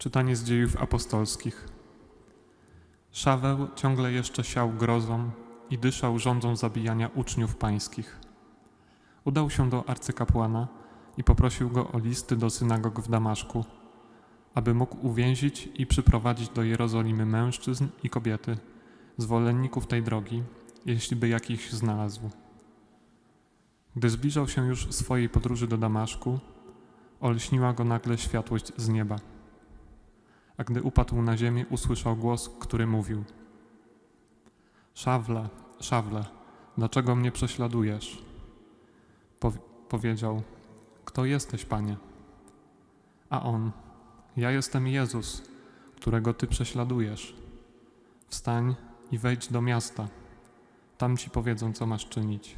Czytanie z dziejów apostolskich. Szaweł ciągle jeszcze siał grozą i dyszał rządzą zabijania uczniów pańskich. Udał się do arcykapłana i poprosił go o listy do synagog w Damaszku, aby mógł uwięzić i przyprowadzić do Jerozolimy mężczyzn i kobiety, zwolenników tej drogi, jeśli by jakiś znalazł. Gdy zbliżał się już swojej podróży do Damaszku, olśniła go nagle światłość z nieba. A gdy upadł na ziemię, usłyszał głos, który mówił: Szawle, szawle, dlaczego mnie prześladujesz? Pow- powiedział: Kto jesteś, panie? A on: Ja jestem Jezus, którego ty prześladujesz. Wstań i wejdź do miasta. Tam ci powiedzą, co masz czynić.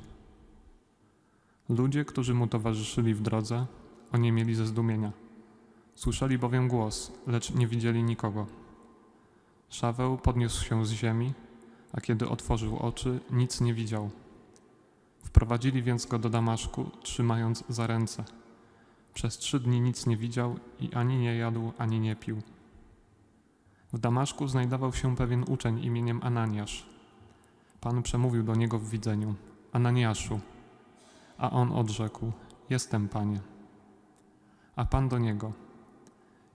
Ludzie, którzy mu towarzyszyli w drodze, oniemieli ze zdumienia. Słyszeli bowiem głos, lecz nie widzieli nikogo. Szaweł podniósł się z ziemi, a kiedy otworzył oczy, nic nie widział. Wprowadzili więc go do Damaszku, trzymając za ręce. Przez trzy dni nic nie widział i ani nie jadł, ani nie pił. W Damaszku znajdował się pewien uczeń imieniem Ananiasz. Pan przemówił do niego w widzeniu: Ananiaszu. A on odrzekł: Jestem, panie. A pan do niego: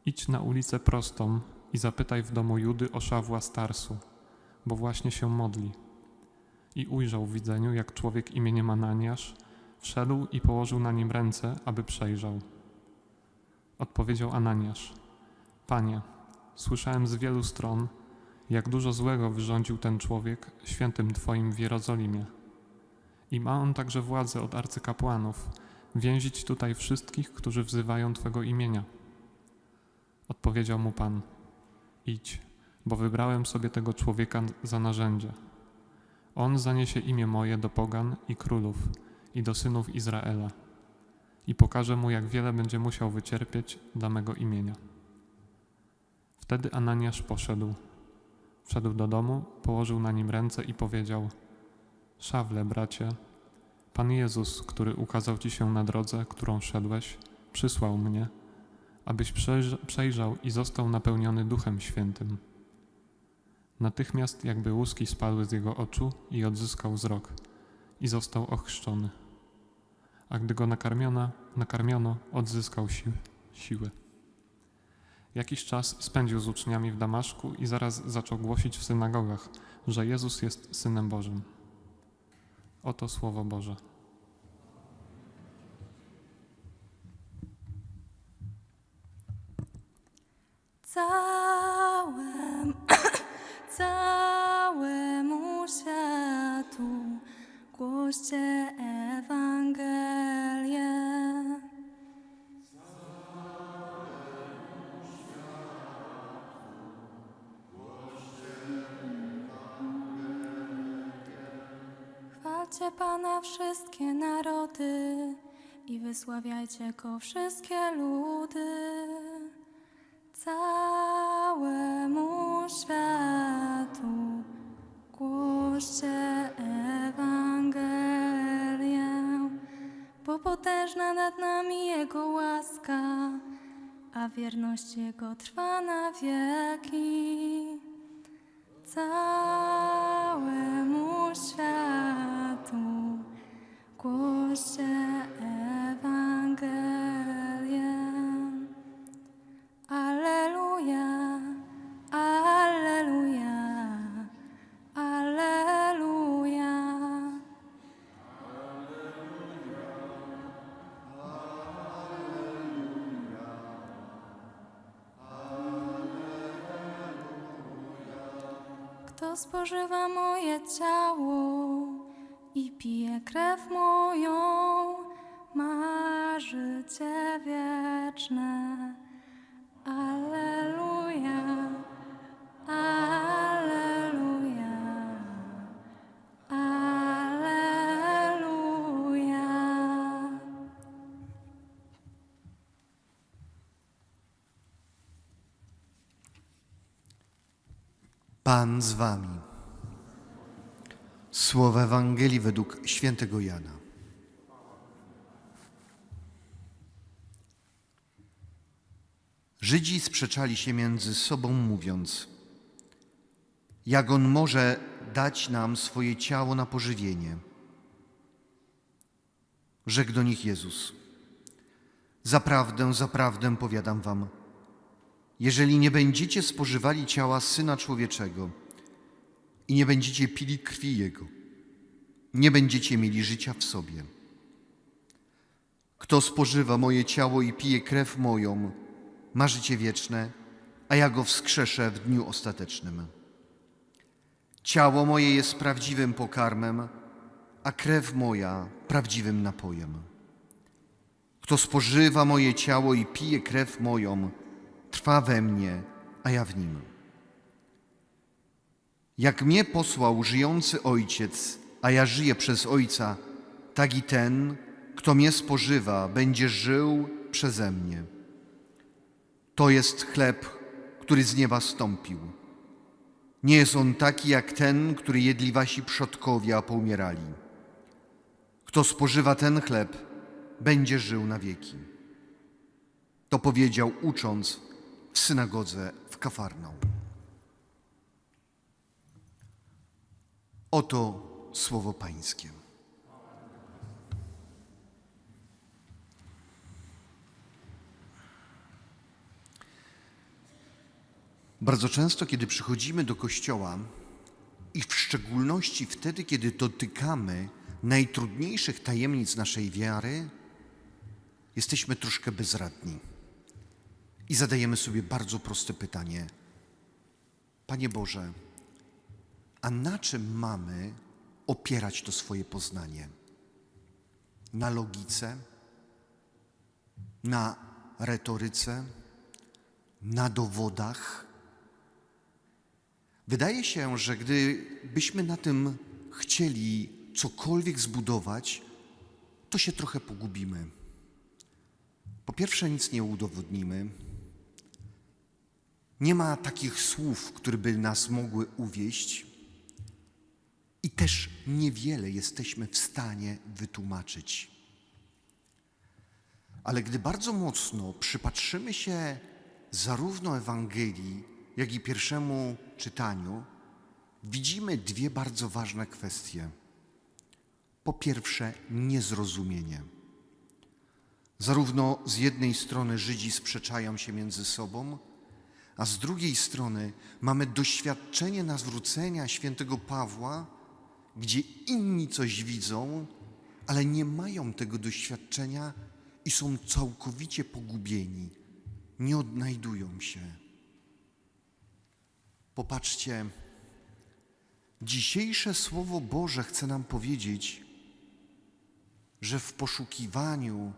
Idź na ulicę prostą i zapytaj w domu Judy o Szawła Starsu, bo właśnie się modli. I ujrzał w widzeniu, jak człowiek imieniem Ananiasz wszedł i położył na nim ręce, aby przejrzał. Odpowiedział Ananiasz: Panie, słyszałem z wielu stron, jak dużo złego wyrządził ten człowiek świętym Twoim w Jerozolimie. I ma on także władzę od arcykapłanów więzić tutaj wszystkich, którzy wzywają Twego imienia. Odpowiedział mu Pan: Idź, bo wybrałem sobie tego człowieka za narzędzie. On zaniesie imię moje do pogan i królów i do synów Izraela i pokaże mu, jak wiele będzie musiał wycierpieć dla mego imienia. Wtedy Ananiasz poszedł. Wszedł do domu, położył na nim ręce i powiedział: Szawle, bracie, Pan Jezus, który ukazał ci się na drodze, którą szedłeś, przysłał mnie, abyś przejrz- przejrzał i został napełniony Duchem Świętym. Natychmiast jakby łuski spadły z jego oczu i odzyskał wzrok i został ochrzczony. A gdy go nakarmiono, nakarmiono odzyskał sił, siły. Jakiś czas spędził z uczniami w Damaszku i zaraz zaczął głosić w synagogach, że Jezus jest Synem Bożym. Oto Słowo Boże. Całym, całemu światu głoście Ewangelię. Chwalcie Pana wszystkie narody i wysławiajcie Go wszystkie ludy całemu światu głoście Ewangelię, bo potężna nad nami Jego łaska, a wierność Jego trwa na wieki. Całemu światu głoście spożywa moje ciało i pije krew moją, ma życie wieczne. Pan z wami. Słowa Ewangelii według świętego Jana. Żydzi sprzeczali się między sobą, mówiąc: Jak on może dać nam swoje ciało na pożywienie? Rzekł do nich Jezus: Zaprawdę, zaprawdę powiadam wam, jeżeli nie będziecie spożywali ciała syna człowieczego i nie będziecie pili krwi jego, nie będziecie mieli życia w sobie. Kto spożywa moje ciało i pije krew moją, ma życie wieczne, a ja go wskrzeszę w dniu ostatecznym. Ciało moje jest prawdziwym pokarmem, a krew moja prawdziwym napojem. Kto spożywa moje ciało i pije krew moją, trwa we mnie, a ja w nim. Jak mnie posłał żyjący Ojciec, a ja żyję przez Ojca, tak i ten, kto mnie spożywa, będzie żył przeze mnie. To jest chleb, który z nieba stąpił. Nie jest on taki jak ten, który jedli wasi przodkowie, a poumierali. Kto spożywa ten chleb, będzie żył na wieki. To powiedział ucząc w synagodze w Kafarnaum. Oto słowo Pańskie. Bardzo często, kiedy przychodzimy do kościoła i w szczególności wtedy, kiedy dotykamy najtrudniejszych tajemnic naszej wiary, jesteśmy troszkę bezradni i zadajemy sobie bardzo proste pytanie: Panie Boże, a na czym mamy opierać to swoje poznanie? Na logice, na retoryce, na dowodach? Wydaje się, że gdybyśmy na tym chcieli cokolwiek zbudować, to się trochę pogubimy. Po pierwsze, nic nie udowodnimy. Nie ma takich słów, które by nas mogły uwieść, i też niewiele jesteśmy w stanie wytłumaczyć. Ale gdy bardzo mocno przypatrzymy się zarówno Ewangelii, jak i pierwszemu czytaniu, widzimy dwie bardzo ważne kwestie. Po pierwsze, niezrozumienie. Zarówno z jednej strony Żydzi sprzeczają się między sobą, a z drugiej strony mamy doświadczenie nawrócenia świętego Pawła, gdzie inni coś widzą, ale nie mają tego doświadczenia i są całkowicie pogubieni, nie odnajdują się. Popatrzcie, dzisiejsze Słowo Boże chce nam powiedzieć, że w poszukiwaniu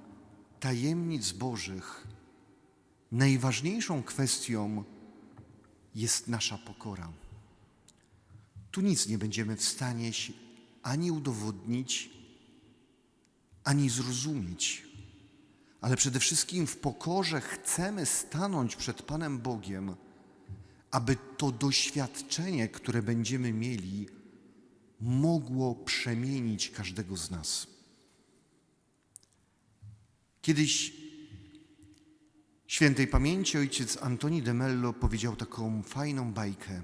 tajemnic Bożych najważniejszą kwestią jest nasza pokora. Tu nic nie będziemy w stanie się ani udowodnić, ani zrozumieć, ale przede wszystkim w pokorze chcemy stanąć przed Panem Bogiem, aby to doświadczenie, które będziemy mieli, mogło przemienić każdego z nas. Kiedyś świętej pamięci ojciec Antoni de Mello powiedział taką fajną bajkę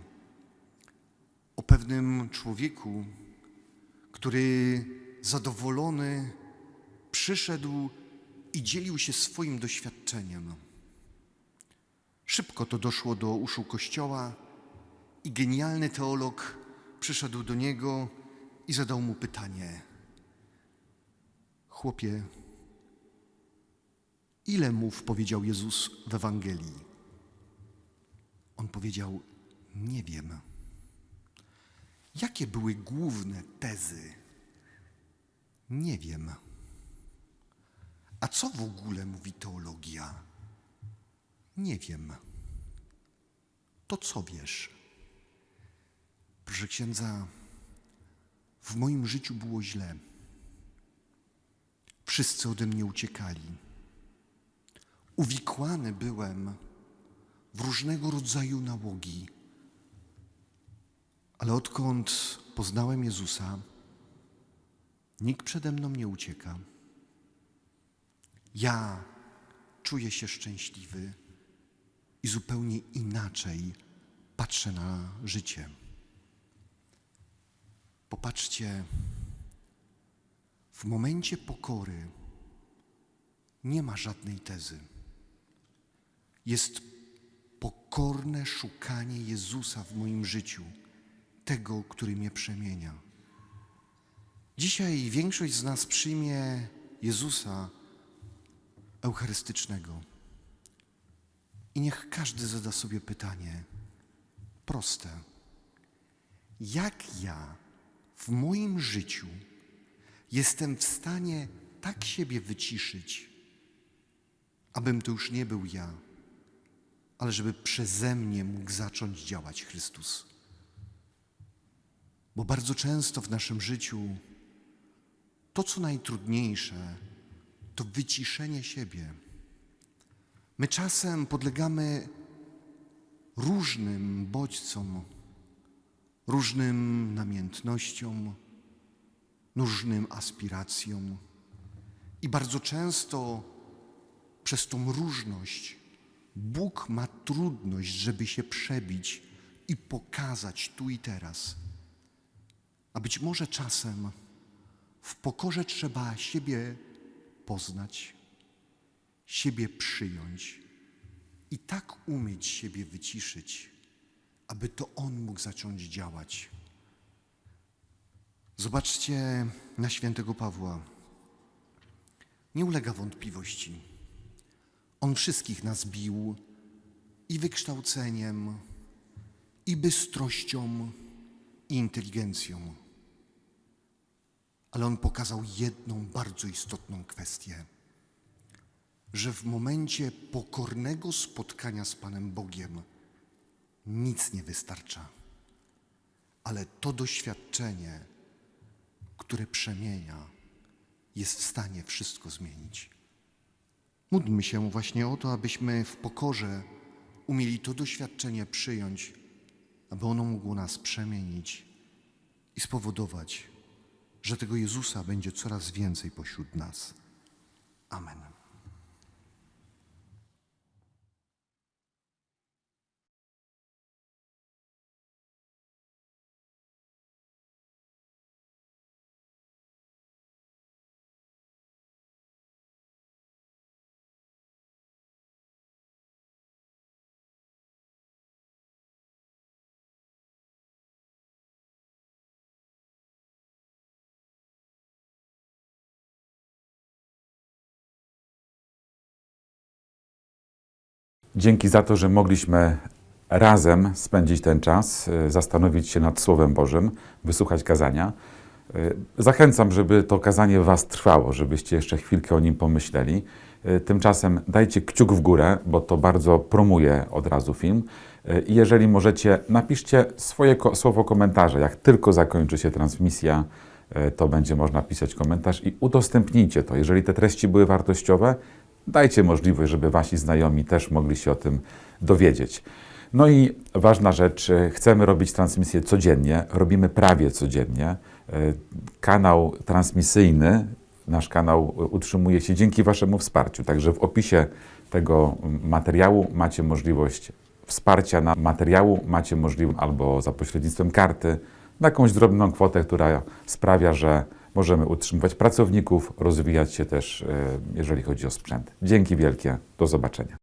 o pewnym człowieku, który zadowolony przyszedł i dzielił się swoim doświadczeniem. Szybko to doszło do uszu kościoła i genialny teolog przyszedł do niego i zadał mu pytanie: Chłopie, ile mów powiedział Jezus w Ewangelii? On powiedział: Nie wiem. Jakie były główne tezy? Nie wiem. A co w ogóle mówi teologia? Nie wiem. To co wiesz? Proszę księdza, w moim życiu było źle. Wszyscy ode mnie uciekali. Uwikłany byłem w różnego rodzaju nałogi. Ale odkąd poznałem Jezusa, nikt przede mną nie ucieka. Ja czuję się szczęśliwy i zupełnie inaczej patrzę na życie. Popatrzcie, w momencie pokory nie ma żadnej tezy. Jest pokorne szukanie Jezusa w moim życiu, tego, który mnie przemienia. Dzisiaj większość z nas przyjmie Jezusa eucharystycznego. I niech każdy zada sobie pytanie proste. Jak ja w moim życiu jestem w stanie tak siebie wyciszyć, abym to już nie był ja, ale żeby przeze mnie mógł zacząć działać Chrystus? Bo bardzo często w naszym życiu to, co najtrudniejsze, to wyciszenie siebie. My czasem podlegamy różnym bodźcom, różnym namiętnościom, różnym aspiracjom. I bardzo często przez tą różność Bóg ma trudność, żeby się przebić i pokazać tu i teraz. A być może czasem w pokorze trzeba siebie poznać, siebie przyjąć i tak umieć siebie wyciszyć, aby to On mógł zacząć działać. Zobaczcie na świętego Pawła. Nie ulega wątpliwości. On wszystkich nas bił i wykształceniem, i bystrością, i inteligencją. Ale on pokazał jedną bardzo istotną kwestię, że w momencie pokornego spotkania z Panem Bogiem nic nie wystarcza, ale to doświadczenie, które przemienia, jest w stanie wszystko zmienić. Módlmy się właśnie o to, abyśmy w pokorze umieli to doświadczenie przyjąć, aby ono mogło nas przemienić i spowodować, że tego Jezusa będzie coraz więcej pośród nas. Amen. Dzięki za to, że mogliśmy razem spędzić ten czas, y, zastanowić się nad Słowem Bożym, wysłuchać kazania. Y, Zachęcam, żeby to kazanie Was trwało, żebyście jeszcze chwilkę o nim pomyśleli. Y, Tymczasem dajcie kciuk w górę, bo to bardzo promuje od razu film. I jeżeli możecie, napiszcie swoje ko- słowo komentarza. Jak tylko zakończy się transmisja, to będzie można pisać komentarz i udostępnijcie to. Jeżeli te treści były wartościowe, dajcie możliwość, żeby wasi znajomi też mogli się o tym dowiedzieć. No i ważna rzecz, y, chcemy robić transmisję codziennie, robimy prawie codziennie. Y, Kanał transmisyjny, nasz kanał y, utrzymuje się dzięki waszemu wsparciu. Także w opisie tego materiału macie możliwość wsparcia na materiału, macie możliwość albo za pośrednictwem karty, na jakąś drobną kwotę, która sprawia, że możemy utrzymywać pracowników, rozwijać się też, y, jeżeli chodzi o sprzęt. Dzięki wielkie, do zobaczenia.